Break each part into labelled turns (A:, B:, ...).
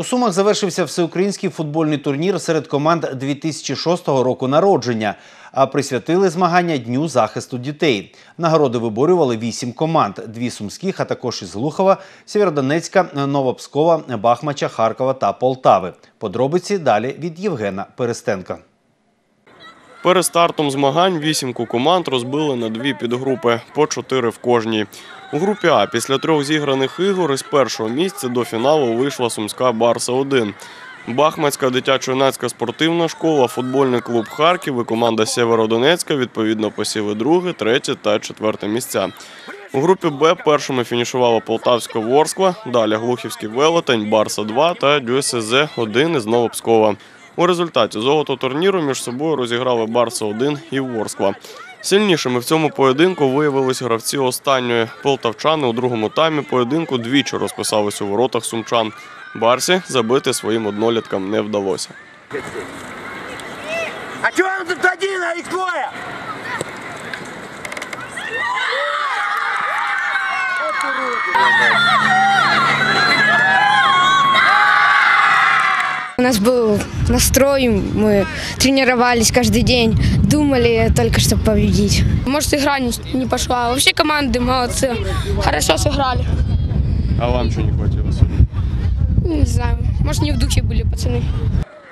A: У Сумах завершився всеукраїнський футбольний турнір серед команд 2006 року народження, а присвятили змагання Дню захисту дітей. Нагороди виборювали вісім команд: дві сумських, а також із Глухова, Сєвєродонецька, Новопскова, Бахмача, Харкова та Полтави. Подробиці далі від Євгена Перестенка.
B: Перед стартом змагань вісімку команд розбили на дві підгрупи по чотири в кожній. У групі А після трьох зіграних ігор із першого місця до фіналу вийшла сумська Барса 1 Бахмацька дитячо-юнацька спортивна школа, футбольний клуб Харків і команда Сєвєродонецька відповідно посіли друге, третє та четверте місця. У групі Б першими фінішувала Полтавська Ворскла, далі Глухівський Велетень, Барса 2 та ДЮСЗ 1 із Новопскова. У результаті золото турніру між собою розіграли Барса 1 і Ворскла. Сильнішими в цьому поєдинку виявились гравці останньої. Полтавчани у другому таймі поєдинку двічі розписались у воротах сумчан. Барсі забити своїм одноліткам не вдалося.
C: А чего он тут один, а их двое?
D: У нас был настрой, мы тренировались каждый день, думали только, чтобы победить.
E: Может, игра не, не пошла. Вообще команды молодцы. Хорошо сыграли.
B: А вам що не хватило сьогодні?
E: Не знаю. Может, не в духе были пацаны.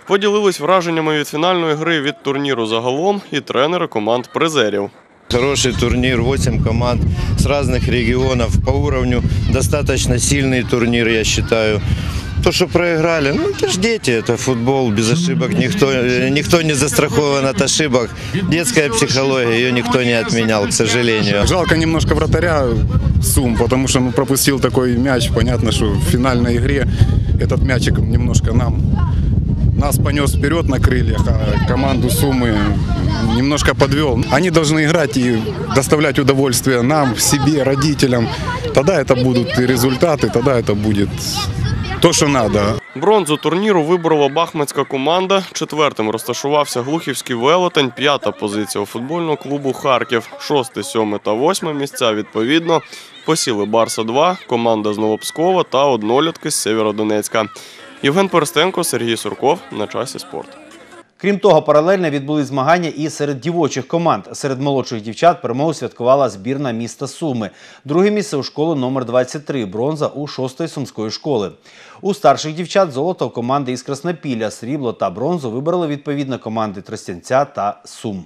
B: Поділились враженнями від фінальної гри від турніру загалом і тренери команд призерів.
F: Хороший турнир, 8 команд с разных регионов по уровню. Достаточно сильный турнир, я считаю. То, что проиграли, ну это ж дети, это футбол, без ошибок. Никто, никто не застрахован от ошибок. Детская психология, ее никто не отменял, к сожалению.
G: Жалко немножко вратаря Сум, потому что ну, пропустил такой мяч. Понятно, что в финальной игре этот мячик немножко нам нас понес вперед на крыльях, а команду Сумы немножко подвел. Они должны играть и доставлять удовольствие нам, себе, родителям. Тогда это будут и результаты, тогда это будет то, що треба.
B: Бронзу турніру виборола бахмацька команда. Четвертим розташувався Глухівський велетень, п'ята позиція у футбольного клубу Харків. Шосте, сьоме та восьме місця відповідно. Посіли Барса 2, команда з Новопскова та однолітки з Сєвєродонецька. Євген Перестенко, Сергій Сурков на часі спорт.
A: Крім того, паралельно відбулись змагання і серед дівочих команд. Серед молодших дівчат перемогу святкувала збірна міста Суми. Друге місце у школу номер 23 бронза у 6-ї сумської школи. У старших дівчат золото команди із Краснопілля, срібло та бронзу вибрали відповідно команди Тростянця та Сум.